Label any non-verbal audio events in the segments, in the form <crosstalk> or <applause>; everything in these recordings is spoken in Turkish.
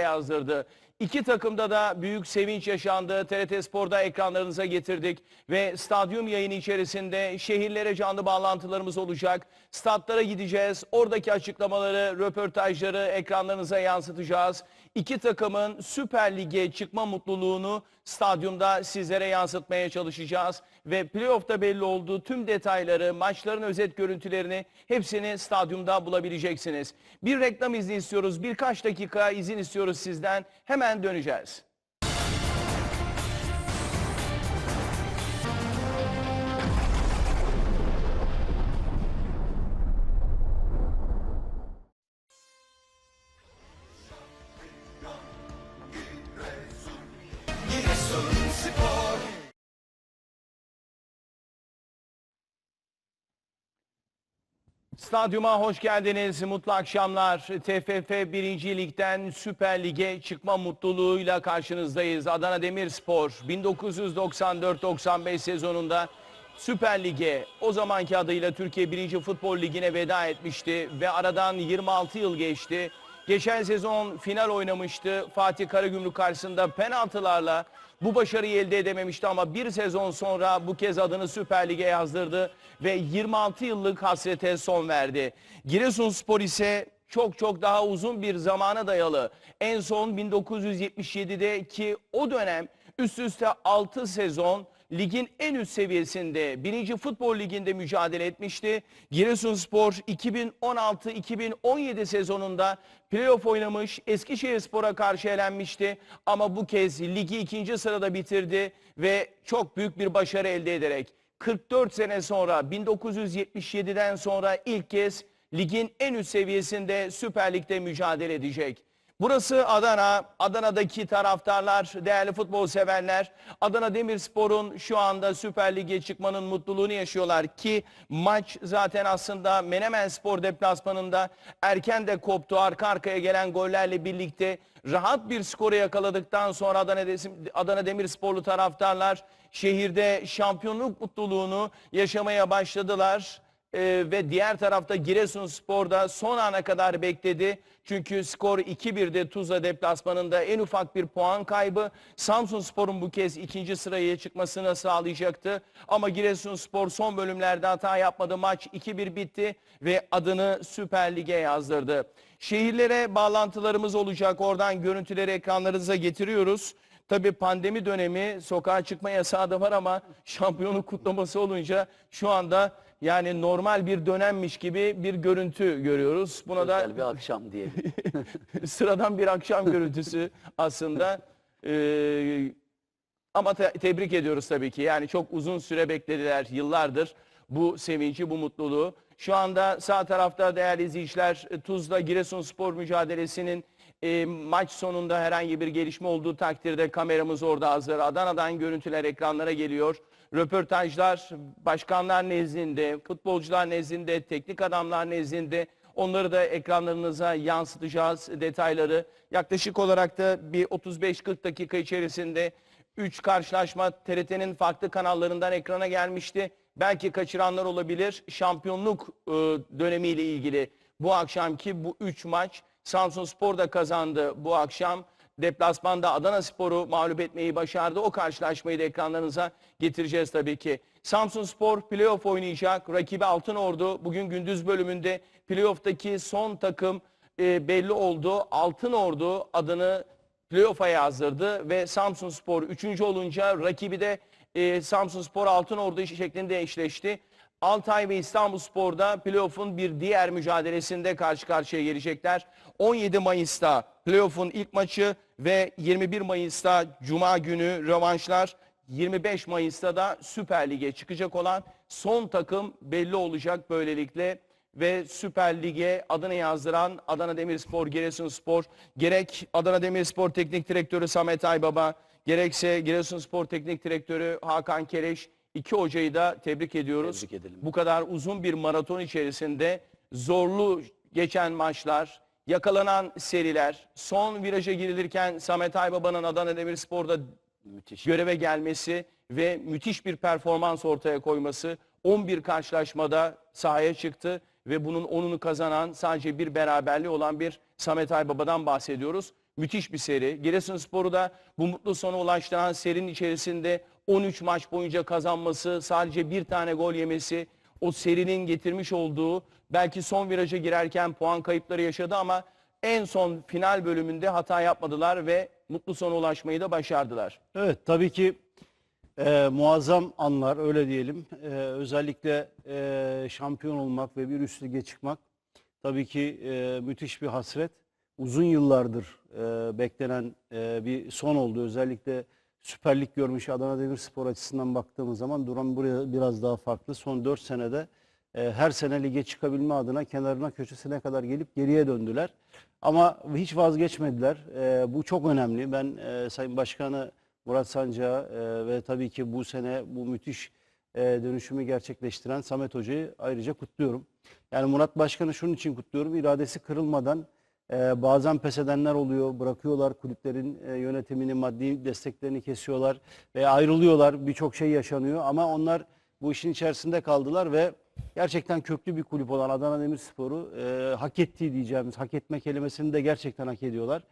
yazdırdı. İki takımda da büyük sevinç yaşandı. TRT Spor'da ekranlarınıza getirdik ve stadyum yayını içerisinde şehirlere canlı bağlantılarımız olacak. Statlara gideceğiz. Oradaki açıklamaları, röportajları ekranlarınıza yansıtacağız. İki takımın Süper Lig'e çıkma mutluluğunu stadyumda sizlere yansıtmaya çalışacağız. Ve playoff'ta belli olduğu tüm detayları, maçların özet görüntülerini hepsini stadyumda bulabileceksiniz. Bir reklam izni istiyoruz. Birkaç dakika izin istiyoruz sizden. Hemen döneceğiz. Stadyuma hoş geldiniz. Mutlu akşamlar. TFF 1. Lig'den Süper Lig'e çıkma mutluluğuyla karşınızdayız. Adana Demirspor 1994-95 sezonunda Süper Lig'e o zamanki adıyla Türkiye 1. Futbol Ligi'ne veda etmişti ve aradan 26 yıl geçti. Geçen sezon final oynamıştı. Fatih Karagümrük karşısında penaltılarla bu başarıyı elde edememişti ama bir sezon sonra bu kez adını Süper Lig'e yazdırdı ve 26 yıllık hasrete son verdi. Giresunspor ise çok çok daha uzun bir zamana dayalı. En son 1977'de ki o dönem üst üste 6 sezon ligin en üst seviyesinde 1. Futbol Ligi'nde mücadele etmişti. Giresunspor 2016-2017 sezonunda playoff oynamış Eskişehirspor'a karşı elenmişti. Ama bu kez ligi ikinci sırada bitirdi ve çok büyük bir başarı elde ederek 44 sene sonra 1977'den sonra ilk kez ligin en üst seviyesinde Süper Lig'de mücadele edecek. Burası Adana. Adana'daki taraftarlar, değerli futbol severler. Adana Demirspor'un şu anda Süper Lig'e çıkmanın mutluluğunu yaşıyorlar ki maç zaten aslında Menemen Spor deplasmanında erken de koptu. Arka arkaya gelen gollerle birlikte rahat bir skoru yakaladıktan sonra Adana, Adana Demirsporlu taraftarlar şehirde şampiyonluk mutluluğunu yaşamaya başladılar. Ee, ve diğer tarafta Giresunspor da son ana kadar bekledi. Çünkü skor 2-1'de Tuzla deplasmanında en ufak bir puan kaybı Samsunspor'un bu kez ikinci sıraya çıkmasını sağlayacaktı. Ama Giresunspor son bölümlerde hata yapmadı. Maç 2-1 bitti ve adını Süper Lig'e yazdırdı. Şehirlere bağlantılarımız olacak. Oradan görüntüleri ekranlarınıza getiriyoruz. Tabii pandemi dönemi sokağa çıkma yasağı da var ama <laughs> şampiyonluk kutlaması olunca şu anda yani normal bir dönemmiş gibi bir görüntü görüyoruz. Buna da Güzel bir akşam diyelim. <laughs> sıradan bir akşam görüntüsü aslında. <laughs> Ee, ama te- tebrik ediyoruz tabii ki. Yani çok uzun süre beklediler yıllardır bu sevinci, bu mutluluğu. Şu anda sağ tarafta değerli izleyiciler Tuzla Giresunspor mücadelesinin e, maç sonunda herhangi bir gelişme olduğu takdirde kameramız orada hazır. Adana'dan görüntüler ekranlara geliyor. Röportajlar başkanlar nezdinde, futbolcular nezdinde, teknik adamlar nezdinde Onları da ekranlarınıza yansıtacağız detayları. Yaklaşık olarak da bir 35-40 dakika içerisinde 3 karşılaşma TRT'nin farklı kanallarından ekrana gelmişti. Belki kaçıranlar olabilir. Şampiyonluk e, dönemiyle ilgili bu akşamki bu 3 maç Samsun Spor da kazandı bu akşam. Deplasmanda Adana Spor'u mağlup etmeyi başardı. O karşılaşmayı da ekranlarınıza getireceğiz tabii ki. Samsun Spor playoff oynayacak. Rakibi Altınordu. Bugün gündüz bölümünde playoff'taki son takım e, belli oldu. Altınordu adını playoff'a yazdırdı ve Samsun Spor 3. olunca rakibi de e, Samsun Spor Altınordu şeklinde eşleşti. Altay ve İstanbul Spor'da playoff'un bir diğer mücadelesinde karşı karşıya gelecekler. 17 Mayıs'ta playoff'un ilk maçı ve 21 Mayıs'ta Cuma günü rövanşlar. 25 Mayıs'ta da Süper Lig'e çıkacak olan son takım belli olacak böylelikle ve Süper Lig'e adını yazdıran Adana Demirspor, Giresunspor, gerek Adana Demirspor Teknik Direktörü Samet Aybaba, gerekse Giresunspor Teknik Direktörü Hakan Kereş, iki hocayı da tebrik ediyoruz. Tebrik edelim. Bu kadar uzun bir maraton içerisinde zorlu geçen maçlar, yakalanan seriler, son viraja girilirken Samet Aybaba'nın Adana Demirspor'da Müthiş. göreve gelmesi ve müthiş bir performans ortaya koyması 11 karşılaşmada sahaya çıktı ve bunun 10'unu kazanan sadece bir beraberliği olan bir Samet Aybaba'dan bahsediyoruz. müthiş bir seri. Giresunspor'u da bu mutlu sona ulaştıran serinin içerisinde 13 maç boyunca kazanması, sadece bir tane gol yemesi, o serinin getirmiş olduğu belki son viraja girerken puan kayıpları yaşadı ama en son final bölümünde hata yapmadılar ve mutlu sona ulaşmayı da başardılar. Evet tabii ki e, muazzam anlar öyle diyelim. E, özellikle e, şampiyon olmak ve bir üst lige çıkmak tabii ki e, müthiş bir hasret. Uzun yıllardır e, beklenen e, bir son oldu. Özellikle Süper Lig görmüş Adana Demirspor açısından baktığımız zaman durum buraya biraz daha farklı. Son 4 senede e, her sene lige çıkabilme adına kenarına köşesine kadar gelip geriye döndüler. Ama hiç vazgeçmediler. E, bu çok önemli. Ben e, Sayın Başkanı Murat Sancar ve tabii ki bu sene bu müthiş e, dönüşümü gerçekleştiren Samet Hoca'yı ayrıca kutluyorum. Yani Murat Başkan'ı şunun için kutluyorum. İradesi kırılmadan e, bazen pes edenler oluyor. Bırakıyorlar kulüplerin e, yönetimini, maddi desteklerini kesiyorlar ve ayrılıyorlar. Birçok şey yaşanıyor ama onlar bu işin içerisinde kaldılar ve gerçekten köklü bir kulüp olan Adana Demirspor'u e, hak ettiği diyeceğimiz, hak etme kelimesini de gerçekten hak ediyorlar.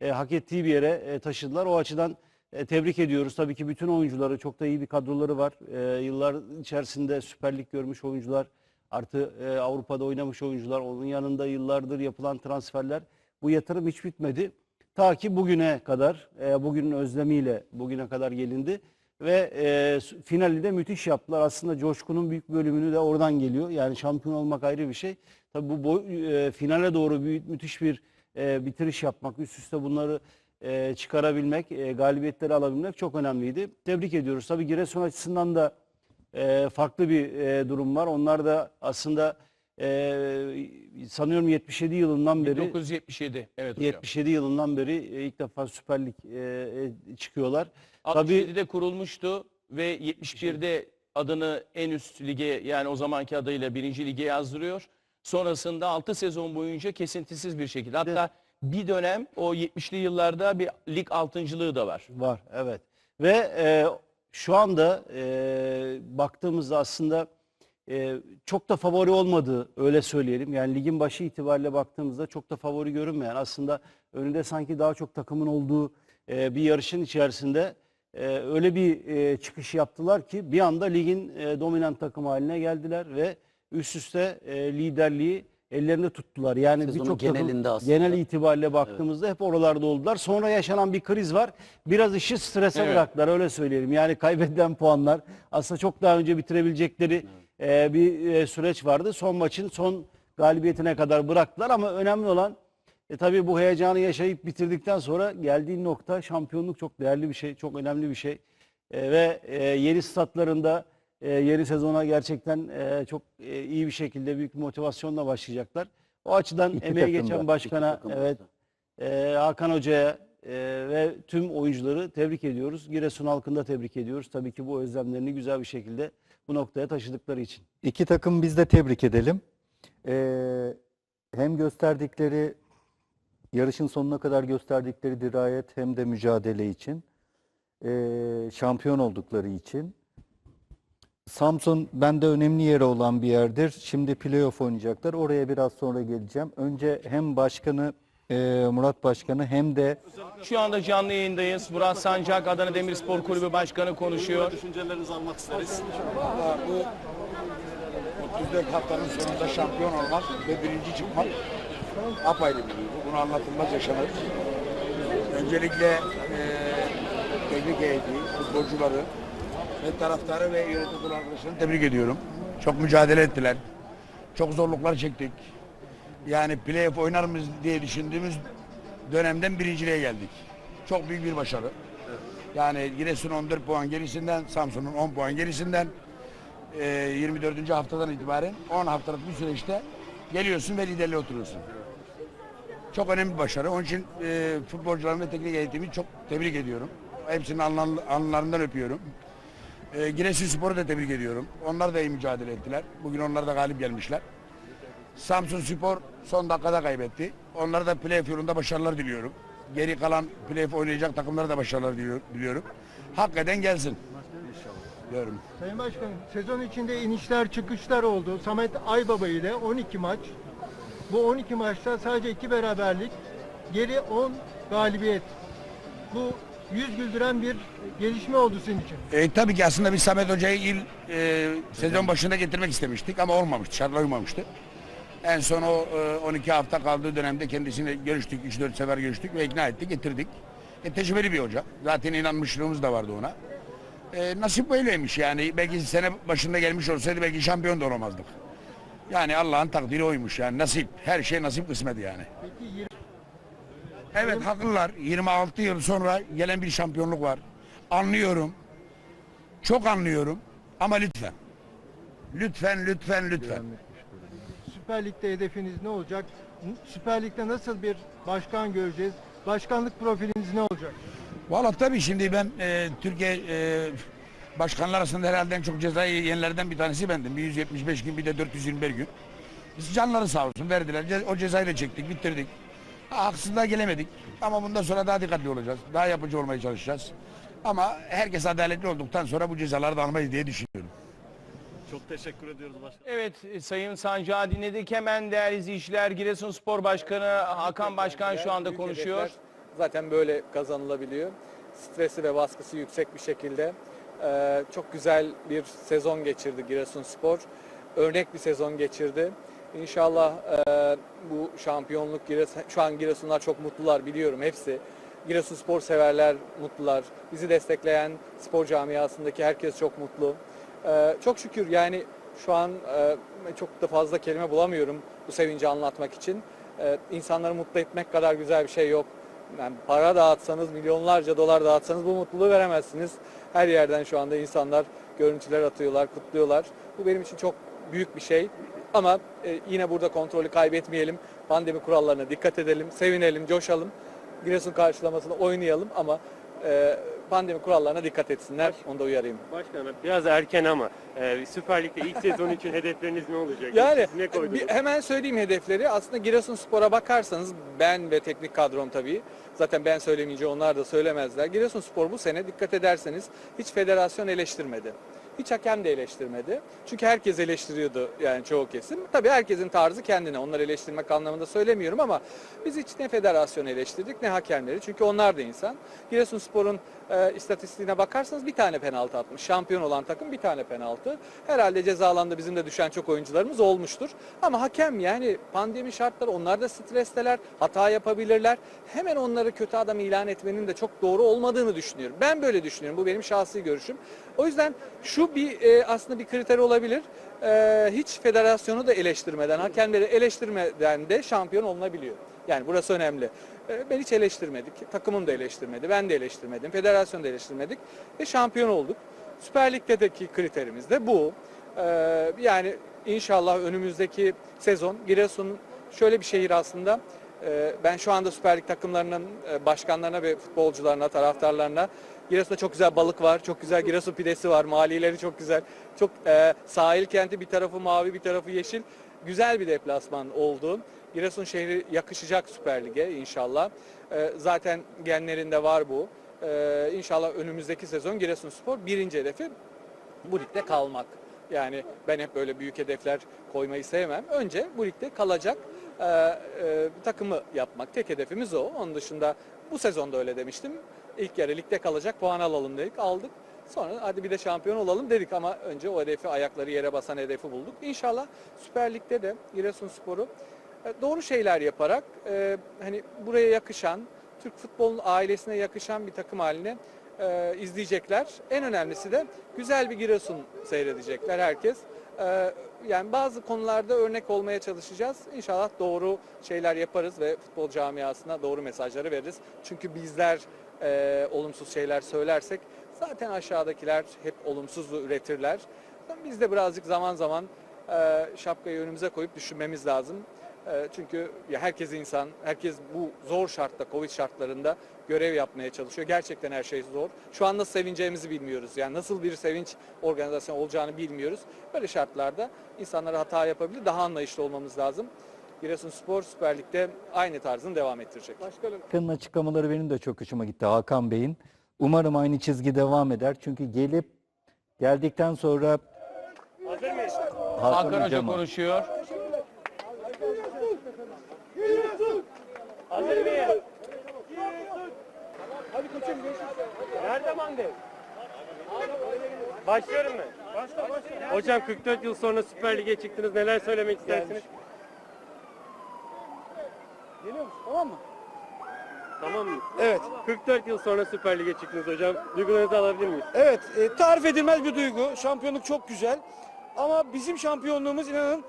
E, hak ettiği bir yere e, taşıdılar. O açıdan e, tebrik ediyoruz. Tabii ki bütün oyuncuları çok da iyi bir kadroları var. E, yıllar içerisinde Süper Lig görmüş oyuncular, artı e, Avrupa'da oynamış oyuncular, onun yanında yıllardır yapılan transferler. Bu yatırım hiç bitmedi. Ta ki bugüne kadar, e, bugünün özlemiyle bugüne kadar gelindi. Ve e, finali de müthiş yaptılar. Aslında coşkunun büyük bölümünü de oradan geliyor. Yani şampiyon olmak ayrı bir şey. Tabii bu boy- e, finale doğru büyük, müthiş bir e, bitiriş yapmak, üst üste bunları e, çıkarabilmek, e, galibiyetleri alabilmek çok önemliydi. Tebrik ediyoruz. Tabii Giresun açısından da e, farklı bir e, durum var. Onlar da aslında e, sanıyorum 77 yılından beri 1977 evet hocam. 77 yılından beri e, ilk defa Süper Lig e, e, çıkıyorlar. Tabii 67'de kurulmuştu ve 71'de adını en üst lige yani o zamanki adıyla birinci lige yazdırıyor. Sonrasında 6 sezon boyunca kesintisiz bir şekilde. Hatta bir dönem o 70'li yıllarda bir lig altıncılığı da var. Var evet. Ve e, şu anda e, baktığımızda aslında e, çok da favori olmadığı öyle söyleyelim. Yani ligin başı itibariyle baktığımızda çok da favori görünmeyen aslında önünde sanki daha çok takımın olduğu e, bir yarışın içerisinde e, öyle bir e, çıkış yaptılar ki bir anda ligin e, dominant takım haline geldiler ve üst üste e, liderliği ellerinde tuttular. Yani birçok takım genelinde aslında. genel itibariyle baktığımızda hep oralarda oldular. Sonra yaşanan bir kriz var. Biraz işi strese Evet. bıraktılar öyle söyleyelim. Yani kaybedilen puanlar aslında çok daha önce bitirebilecekleri e, bir e, süreç vardı. Son maçın son galibiyetine kadar bıraktılar ama önemli olan e, tabii bu heyecanı yaşayıp bitirdikten sonra geldiğin nokta şampiyonluk çok değerli bir şey, çok önemli bir şey. E, ve e, yeni statlarında e, yeni sezona gerçekten e, çok e, iyi bir şekilde büyük bir motivasyonla başlayacaklar. O açıdan İki emeği geçen da, başkana, evet, e, Hakan Hoca'ya e, ve tüm oyuncuları tebrik ediyoruz. Giresun halkını da tebrik ediyoruz. Tabii ki bu özlemlerini güzel bir şekilde bu noktaya taşıdıkları için. İki takım biz de tebrik edelim. Ee, hem gösterdikleri yarışın sonuna kadar gösterdikleri dirayet hem de mücadele için ee, şampiyon oldukları için. Samsun bende önemli yeri olan bir yerdir. Şimdi playoff oynayacaklar. Oraya biraz sonra geleceğim. Önce hem başkanı ee, Murat Başkanı hem de Şu anda canlı yayındayız. Murat Sancak Adana Demirspor Kulübü Başkanı konuşuyor. Düşüncelerinizi almak isteriz. Valla bu 34 haftanın sonunda şampiyon olmak ve birinci çıkmak apayrı bir duygu. Bunu anlatılmaz yaşanır. Öncelikle e, teknik heyeti, futbolcuları taraftarı ve yönetim arkadaşlarını tebrik ediyorum. Çok mücadele ettiler. Çok zorluklar çektik. Yani playoff oynar mıyız diye düşündüğümüz dönemden birinciliğe geldik. Çok büyük bir başarı. Yani Giresun 14 puan gerisinden, Samsun'un 10 puan gerisinden e, 24. haftadan itibaren 10 haftalık bir süreçte geliyorsun ve liderliğe oturuyorsun. Çok önemli bir başarı. Onun için e, futbolcuların ve teknik heyetimi çok tebrik ediyorum. Hepsinin alnlar- alnlarından öpüyorum. E, Giresunspor'u da tebrik ediyorum. Onlar da iyi mücadele ettiler. Bugün onlar da galip gelmişler. Samsun Spor son dakikada kaybetti. Onlara da playoff yolunda başarılar diliyorum. Geri kalan playoff oynayacak takımlara da başarılar diliyor- diliyorum. Hakikaten gelsin. Diyorum. Sayın Başkanım, sezon içinde inişler çıkışlar oldu. Samet Aybaba ile 12 maç. Bu 12 maçta sadece 2 beraberlik. Geri 10 galibiyet. Bu yüz güldüren bir gelişme oldu sizin için. E, tabii ki aslında biz Samet Hoca'yı il e, sezon başında getirmek istemiştik ama olmamıştı. Şartlar uymamıştı. En son o e, 12 hafta kaldığı dönemde kendisiyle görüştük. 3-4 sefer görüştük ve ikna ettik, getirdik. E, tecrübeli bir hoca. Zaten inanmışlığımız da vardı ona. E, nasip böyleymiş yani. Belki sene başında gelmiş olsaydı belki şampiyon da olamazdık. Yani Allah'ın takdiri oymuş yani nasip. Her şey nasip kısmet yani. Peki Evet haklılar. 26 yıl sonra gelen bir şampiyonluk var. Anlıyorum. Çok anlıyorum. Ama lütfen. Lütfen, lütfen, lütfen. Süper Lig'de hedefiniz ne olacak? Süper Lig'de nasıl bir başkan göreceğiz? Başkanlık profiliniz ne olacak? Valla tabii şimdi ben e, Türkiye e, başkanlar arasında herhalde en çok cezayı yiyenlerden bir tanesi bendim. Bir 175 gün bir de 421 gün. Biz canları sağ olsun verdiler. O cezayı da çektik, bitirdik. Haksızlığa gelemedik. Ama bundan sonra daha dikkatli olacağız. Daha yapıcı olmaya çalışacağız. Ama herkes adaletli olduktan sonra bu cezaları da almayız diye düşünüyorum. Çok teşekkür ediyoruz başkanım. Evet Sayın Sancağı dinledik. Hemen değerli izleyiciler Giresunspor Başkanı Hakan Başkan şu anda konuşuyor. Zaten böyle kazanılabiliyor. Stresi ve baskısı yüksek bir şekilde. Ee, çok güzel bir sezon geçirdi Giresunspor. Örnek bir sezon geçirdi. İnşallah e, bu şampiyonluk Giresun, şu an Giresunlar çok mutlular biliyorum hepsi. Giresunspor severler mutlular. Bizi destekleyen spor camiasındaki herkes çok mutlu. Ee, çok şükür yani şu an e, çok da fazla kelime bulamıyorum bu sevinci anlatmak için. Ee, insanları mutlu etmek kadar güzel bir şey yok. Yani para dağıtsanız, milyonlarca dolar dağıtsanız bu mutluluğu veremezsiniz. Her yerden şu anda insanlar görüntüler atıyorlar, kutluyorlar. Bu benim için çok büyük bir şey. Ama e, yine burada kontrolü kaybetmeyelim. Pandemi kurallarına dikkat edelim, sevinelim, coşalım. Giresun karşılamasını oynayalım ama e, pandemi kurallarına dikkat etsinler. Onu da uyarayım. Başkanım biraz erken ama e, Süper Lig'de ilk sezon için hedefleriniz ne olacak? Yani Siz ne koydunuz? bir- hemen söyleyeyim hedefleri. Aslında Giresunspor'a bakarsanız ben ve teknik kadrom tabii. Zaten ben söylemeyince onlar da söylemezler. Giresunspor bu sene dikkat ederseniz hiç federasyon eleştirmedi. Hiç hakem de eleştirmedi. Çünkü herkes eleştiriyordu yani çoğu kesim. Tabii herkesin tarzı kendine. Onları eleştirmek anlamında söylemiyorum ama biz hiç ne federasyonu eleştirdik ne hakemleri. Çünkü onlar da insan. Giresunspor'un e, istatistiğine bakarsanız bir tane penaltı atmış. Şampiyon olan takım bir tane penaltı. Herhalde ceza alanında bizim de düşen çok oyuncularımız olmuştur. Ama hakem yani pandemi şartları onlar da stresteler, hata yapabilirler. Hemen onları kötü adam ilan etmenin de çok doğru olmadığını düşünüyorum. Ben böyle düşünüyorum. Bu benim şahsi görüşüm. O yüzden şu bir e, aslında bir kriter olabilir. E, hiç federasyonu da eleştirmeden, hakemleri eleştirmeden de şampiyon olunabiliyor. Yani burası önemli. E, Ben hiç eleştirmedik. Takımım da eleştirmedi. Ben de eleştirmedim. Federasyon da eleştirmedik. Ve şampiyon olduk. Süper Lig'deki kriterimiz de bu. E, Yani inşallah önümüzdeki sezon Giresun şöyle bir şehir aslında. E, Ben şu anda Süper Lig takımlarının e, başkanlarına ve futbolcularına, taraftarlarına Giresun'da çok güzel balık var, çok güzel Giresun pidesi var, maliyeleri çok güzel. Çok e, sahil kenti bir tarafı mavi bir tarafı yeşil. Güzel bir deplasman oldu. Giresun şehri yakışacak Süper Lig'e inşallah. Ee, zaten genlerinde var bu. Ee, inşallah önümüzdeki sezon Giresunspor birinci hedefi bu ligde kalmak. Yani ben hep böyle büyük hedefler koymayı sevmem. Önce bu ligde kalacak e, e, takımı yapmak. Tek hedefimiz o. Onun dışında bu sezonda öyle demiştim. İlk yarı ligde kalacak puan alalım dedik. Aldık. Sonra hadi bir de şampiyon olalım dedik ama önce o hedefi ayakları yere basan hedefi bulduk. İnşallah Süper Lig'de de Giresunspor'u e, doğru şeyler yaparak e, hani buraya yakışan, Türk futbolun ailesine yakışan bir takım haline e, izleyecekler. En önemlisi de güzel bir Giresun seyredecekler herkes. E, yani bazı konularda örnek olmaya çalışacağız. İnşallah doğru şeyler yaparız ve futbol camiasına doğru mesajları veririz. Çünkü bizler e, olumsuz şeyler söylersek zaten aşağıdakiler hep olumsuzluğu üretirler. Biz de birazcık zaman zaman e, şapkayı önümüze koyup düşünmemiz lazım. E, Çünkü ya herkes insan, herkes bu zor şartta, Covid şartlarında görev yapmaya çalışıyor. Gerçekten her şey zor. Şu an nasıl sevineceğimizi bilmiyoruz. Yani nasıl bir sevinç organizasyonu olacağını bilmiyoruz. Böyle şartlarda insanlar hata yapabilir. Daha anlayışlı olmamız lazım. Giresunspor Süper Lig'de aynı tarzını devam ettirecek. Başkanın açıklamaları benim de çok hoşuma gitti Hakan Bey'in. Umarım aynı çizgi devam eder. Çünkü gelip geldikten sonra Hazır mıyız? Hakan, Hakan Hoca konuşuyor. Hazır mıyız? Nerede mandel? Başlıyorum ben. Başla başla. Hocam 44 yıl sonra Süper Lig'e çıktınız. Neler söylemek istersiniz? Geliyor musun? Tamam mı? Tamam mı? Evet. 44 yıl sonra Süper Lig'e çıktınız hocam. Duygularınızı alabilir miyiz? Evet, e, tarif edilmez bir duygu. Şampiyonluk çok güzel. Ama bizim şampiyonluğumuz inanın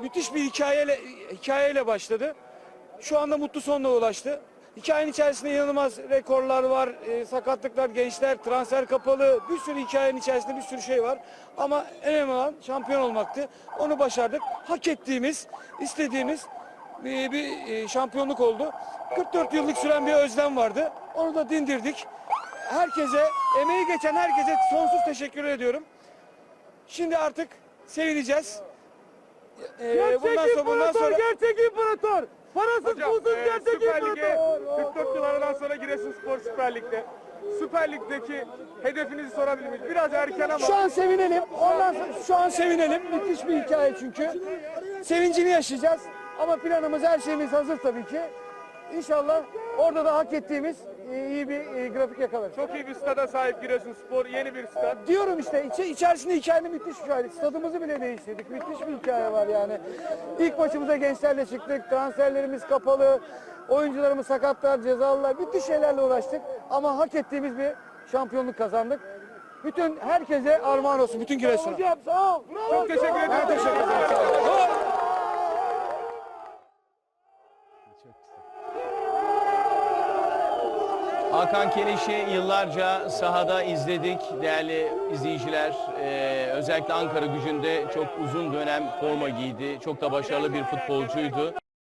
müthiş bir hikayeyle hikayeyle başladı. Şu anda mutlu sonuna ulaştı. Hikayenin içerisinde inanılmaz rekorlar var, e, sakatlıklar, gençler, transfer kapalı, bir sürü hikayenin içerisinde bir sürü şey var. Ama en önemli olan şampiyon olmaktı. Onu başardık. Hak ettiğimiz, istediğimiz e, bir e, şampiyonluk oldu. 44 yıllık süren bir özlem vardı. Onu da dindirdik. Herkese, emeği geçen herkese sonsuz teşekkür ediyorum. Şimdi artık sevineceğiz. Ee, bundan sonra, bundan sonra gerçek imparator. Parasız Hocam e, Süper Lig'e 44 yıl aradan sonra Giresunspor Süper Lig'de. Süper Lig'deki hedefinizi sorabilir miyiz? Biraz erken ama şu an sevinelim. Ondan sonra şu an sevinelim. Müthiş bir hikaye çünkü. Sevincini yaşayacağız. Ama planımız, her şeyimiz hazır tabii ki. İnşallah orada da hak ettiğimiz e, iyi bir e, grafik yakalarız. çok iyi bir stada sahip Giresunspor. Yeni bir stad. Diyorum işte içi, içerisinde hikayenin müthiş bir hikaye. Stadımızı bile değiştirdik. Müthiş bir hikaye var yani. İlk maçımıza gençlerle çıktık. Transferlerimiz kapalı. Oyuncularımız sakatlar, cezalılar. Bütün şeylerle uğraştık. Ama hak ettiğimiz bir şampiyonluk kazandık. Bütün herkese armağan olsun. Bütün Giresun'a. Hocam sağ ol. Çok teşekkür ederim. Ben teşekkür ederim. Hakan Keliş'i yıllarca sahada izledik değerli izleyiciler. Ee, özellikle Ankara gücünde çok uzun dönem forma giydi. Çok da başarılı bir futbolcuydu.